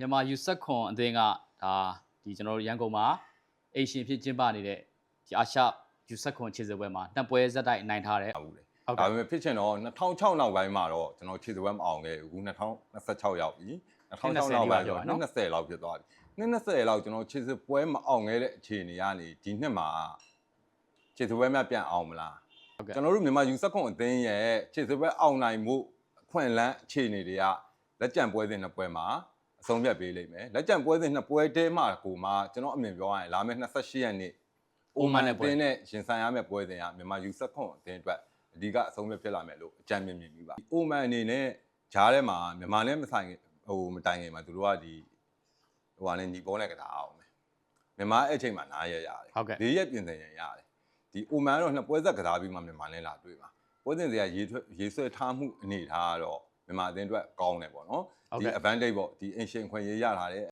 မြန်မာယူဆက်ခွန်အသင်းကဒါဒီကျွန်တော်တို့ရန်ကုန်မှာအေရှင်ဖြစ်ကျင်းပနေတဲ့ဒီအာရှယူဆက်ခွန်ခြေစပွဲမှာနှစ်ပွဲဇက်တိုက်နိုင်ထားတယ်ဘူးလေဟုတ်ဒါကဲ့ပေမဲ့ဖြစ်ချင်တော့2006နောက်ပိုင်းမှာတော့ကျွန်တော်ခြေစပွဲမအောင်ခဲ့ဘူး2026ရောက်ပြီ2006နောက်ပိုင်းတော့20လောက်ဖြစ်သွားပြီ20လောက်ကျွန်တော်ခြေစပွဲမအောင်ခဲ့တဲ့အခြေအနေကနေဒီနှစ်မှာခြေစပွဲများပြန်အောင်မလားဟုတ်ကဲ့ကျွန်တော်တို့မြန်မာယူဆက်ခွန်အသင်းရဲ့ခြေစပွဲအောင်နိုင်မှုအခွင့်အလမ်းအခြေအနေတွေကလက်ကျန်ပွဲစဉ်နှစ်ပွဲမှာအ ဆုံးဖြတ်ပေးလိမ့်မယ်လက်ကျန်ပွဲစဉ်နှစ်ပွဲတည်းမှာကိုမှကျွန်တော်အမြင်ပြောရရင်လာမယ့်28ရက်နေ့အိုမန်နဲ့ပွဲနဲ့ရှင်ဆိုင်ရမယ့်ပွဲစဉ်ကမြန်မာယူဆက်ခွန်အသင်းအတွက်အဓိကအဆုံးဖြတ်ဖြစ်လာမယ်လို့အကြံမြင်မြင်ပြီးပါအိုမန်အနေနဲ့ဂျားထဲမှာမြန်မာနဲ့မဆိုင်ဟိုမတိုင်ခင်မှာသူတို့ကဒီဟိုဟာနဲ့ညီပေါ်နဲ့ကစားအောင်မယ်မြန်မာအဲ့အချိန်မှာနားရရတယ်ဟုတ်ကဲ့၄ရက်ပြင်ဆင်ရရတယ်ဒီအိုမန်ကတော့နှစ်ပွဲဆက်ကစားပြီးမှမြန်မာနဲ့လာတွေ့ပါပွဲစဉ်စရာရေးထွက်ရေးဆွဲထားမှုအနေထားကတော့ မြန်မာအသင်းအတွက်ကောင်းတယ်ပေါ့နော်ဟုတ်ဒီကဲ့ advantage ပေါ့ဒီ ancient ခွင့်ရေးရထားတဲ့